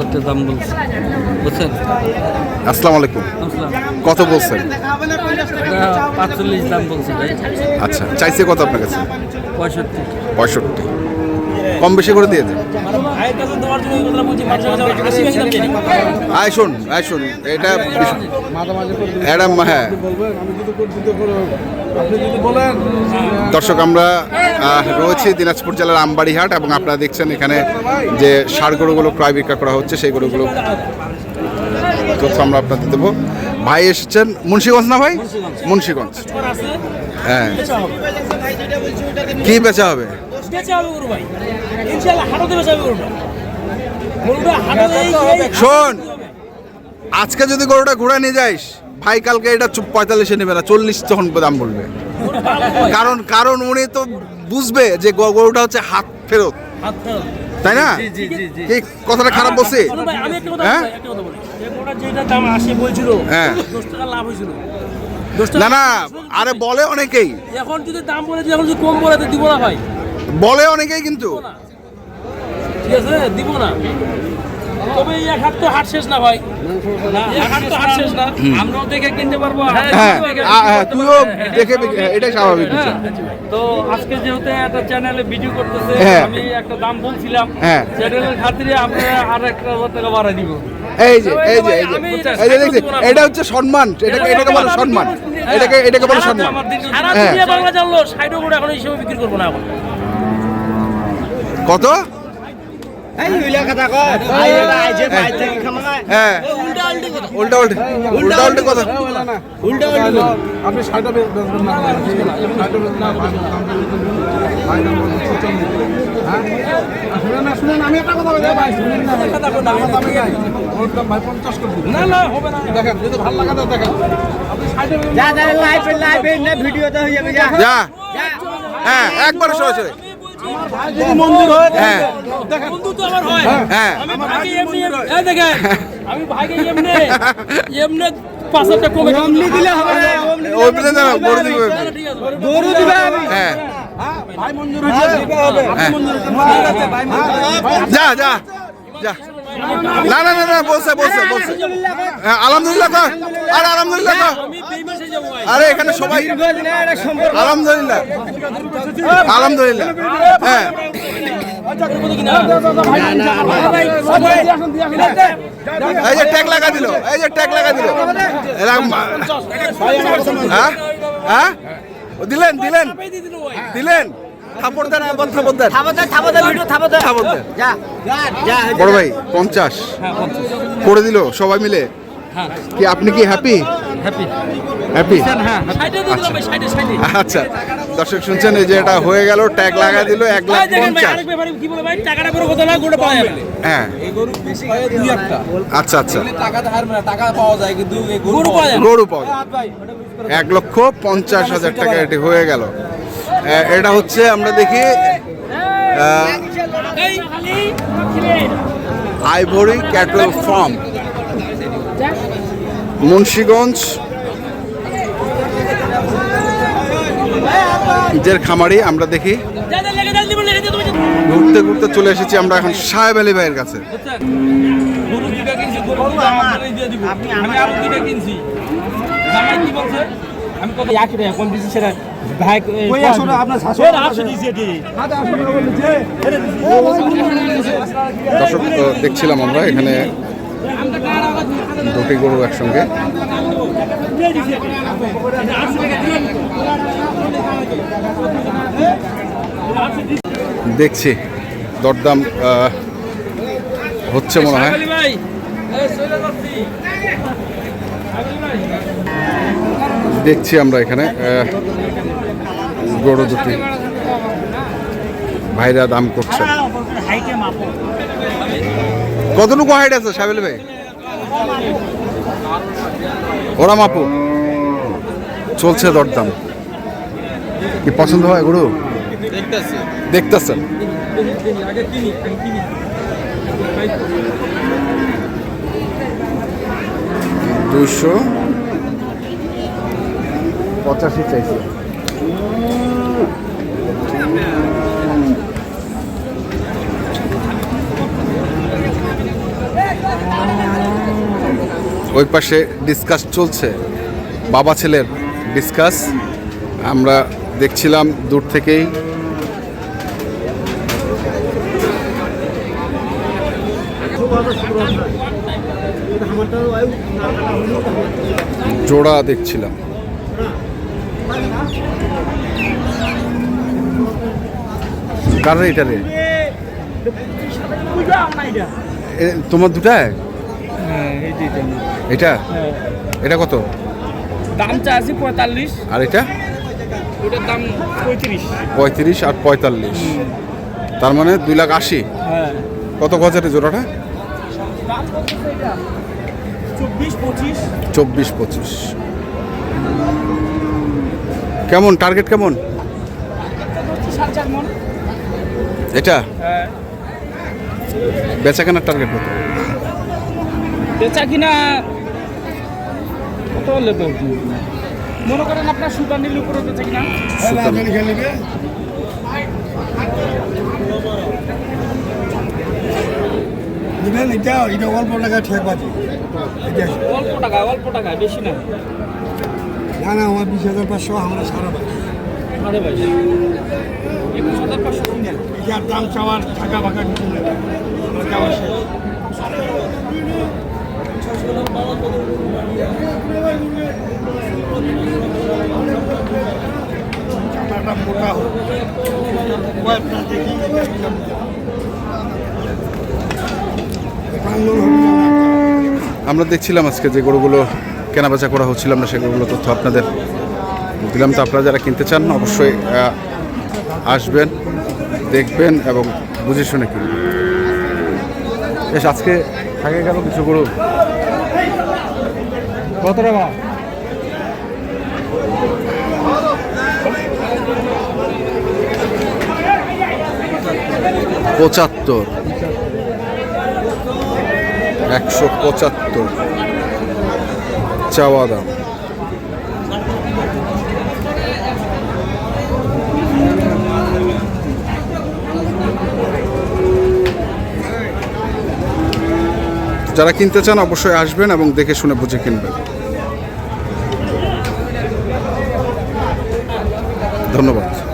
হাজার দাম বলছে। বুঝছেন? আসসালামু আলাইকুম। কত বলছেন? পাঁচচল্লিশ দাম বলছে ভাই। আচ্ছা চাইছে কত আপনার কাছে? পঁয়ষট্টি। পঁয়ষট্টি। কম বেশি করে দিয়ে দেন আয় শোন আয় শোন, এটা এটা হ্যাঁ। দর্শক, আমরা রয়েছি দিনাজপুর জেলার আমবাড়িহাট এবং আপনারা দেখছেন এখানে যে সার গরুগুলো ক্রয় বিক্রয় করা হচ্ছে, সেই গরুগুলো তথ্য আমরা আপনাদের দেবো। ভাই এসেছেন মুন্সীগঞ্জ না ভাই? মুন্সীগঞ্জ। হ্যাঁ। কি বেচা হবে? বেচা হবে গরু ভাই। ইনশাআল্লাহ হাটতে বেচা হবে গরুটা গরুটা হাটতে শোন আজকে যদি গরুটা ঘোরা নিয়ে যাইস ভাই কালকে এটা চুপ পঁয়তাল্লিশে নেবে না চল্লিশ তখন দাম বলবে। কারণ কারণ উনি তো বুঝবে যে গরুটা হচ্ছে হাত ফেরত। তাই না? জি জি জি কি কথাটা খারাপ বলছি একটা কথা হ্যাঁ? বলি, একটা কথা বলি যে গরুটা যেটা দাম আসে বলছিল হ্যাঁ। না না আরে বলে অনেকেই। এখন যদি দাম বলে এখন যদি কম বলে তো দিব না ভাই। বলে অনেকেই কিন্তু। ঠিক আছে? দিব না। তবে এক হাট তো হাট শেষ না ভাই। এক হাট তো হাট শেষ না। আমরাও দেখে কিনতে পারব। আ- তুইও দেখে এটাই স্বাভাবিক তো আজকে যেহেতু একটা চ্যানেলে ভিডিও করতেছে। আমি একটা দাম বলছিলাম। চ্যানেলের খাতিরে আপনারা আর একটা টাকা বাড়াই দিব। এই যে এই যে এই যে আমি এই যে দেখছি এটা হচ্ছে সম্মান এটাকে এটাকে বলে সম্মান। এটাকে এটাকে বলে সম্মান। সারা হ্যাঁ। দুনিয়া বাংলা জানলো সাইডও করে এখন এই সময় বিক্রি করব না এখন। কত? হ্যাঁ। উল্টা উল্টা। উল্টা উল্টা কথা। ষাটটা বলছে পঁচানব্বই। হ্যাঁ? আমি একটা কথা বলি, ভাই, শুনেন না, ভাই। আমার দামে গাড়ি। ওর দাম ভাই পঞ্চাশ করে না না হবে না। দেখেন, যদি ভালো লাগে তো দেখেন। যা হ্যাঁ একবার সরাসরি ভাই যদি মন্দির হয়, হ্যাঁ বন্ধু তো আমার হয় হ্যাঁ। আমি ভাইকে এমনি এমনি কমে দিলে হবে। গরু দিবে গরু দিবে হ্যাঁ। হ্যাঁ, ভাই মঞ্জুর হয়েছে, হবে। হ্যাঁ। যা যা যা। না না না না বলছে বলছে বলছে হ্যাঁ, আলহামদুলিল্লাহ কর। আরে আলহামদুলিল্লাহ কর। আরে এখানে সবাই আলহামদুলিল্লাহ। আলহামদুলিল্লাহ। হ্যাঁ। এই যে ট্যাগ লাগা দিল এই যে ট্যাগ লাগা দিল। এরকম হ্যাঁ? হ্যাঁ? ও দিলেন দিলেন। দিলেন। থাপড় দেন একবার থাপড় দেন। থাপড় দেন বড় ভাই পঞ্চাশ। করে দিল সবাই মিলে? কি আপনি কি হ্যাপি হ্যাপি হ্যাঁ সাইডে আচ্ছা। দর্শক শুনছেন এই যে এটা হয়ে গেল ট্যাগ লাগা দিল এক লাখ পঞ্চাশ। আরেক ব্যাপারে কি বলে ভাই টাকাটা বড় কথা না গোটা পাওয়া যাবে। হ্যাঁ। আচ্ছা আচ্ছা। গরু পাওয়া যাবে না। গরু পাওয়া যায়। এক লক্ষ পঞ্চাশ হাজার টাকা এটি হয়ে গেল। এটা হচ্ছে আমরা দেখি। আইভরি ক্যাটল ফার্ম মুন্সিগঞ্জ ঈদের খামারি, আমরা দেখি। ঘুরতে ঘুরতে চলে এসেছি, আমরা এখন সাহেব আলী ভাইয়ের কাছে। দর্শক দেখছিলাম আমরা, এখানে দুটি গরু একসঙ্গে। দেখছি, দরদাম হচ্ছে মনে হয়। দেখছি আমরা এখানে গরু দুটি। ভাইরা দাম করছে। কতটুকু হাইট আছে সাহেব আলী ভাই? ওরা মাপু। চলছে দরদাম। কি পছন্দ হয় গরু? দেখতেছেন। দুশো পঁচাশি চাইছে। ওই পাশে ডিসকাস চলছে। বাবা ছেলের ডিসকাস আমরা দেখছিলাম দূর থেকেই। জোড়া দেখছিলাম। কার এটা রে? তোমার দুটায়? এটা? এটা কত? দাম চা আছে পঁয়তাল্লিশ। আর এটা? ওটার দাম পঁয়ত্রিশ। পঁয়ত্রিশ আর পঁয়তাল্লিশ। তার মানে দুই লাখ আশি। হ্যাঁ। কত গজারে জোড়াটা? চব্বিশ পঁচিশ। কেমন? টার্গেট কেমন? মন। এটা? হ্যাঁ। বেচা কেনার টার্গেট কত? বেচা কিনা কত হলে মনে করেন আপনার নীল উপরে বেচা কিনা? দিবেন এটা এটা অল্প টাকা ঠেক বাজি অল্প টাকা অল্প টাকা বেশি না? না না আমার বিশ হাজার পাঁচশো আমরা সারা বাজি সাড়ে বাইশ। একুশ হাজার পাঁচশো দাম চাওয়ার টাকা ফাঁকা কিছু নেই। চাওয়া শেষ। আমরা দেখছিলাম আজকে যে গরুগুলো কেনাবেচা করা হচ্ছিল, আমরা সেই গরুগুলো তথ্য আপনাদের দিলাম। তো আপনারা যারা কিনতে চান, অবশ্যই আসবেন, দেখবেন এবং বুঝে শুনে কিনবেন। বেশ, আজকে থাকে গেল কিছু গরু। কত টাকা? পঁচাত্তর। একশো পঁচাত্তর। চাওয়া দাম। যারা কিনতে চান অবশ্যই আসবেন এবং দেখে শুনে বুঝে কিনবেন। ধন্যবাদ।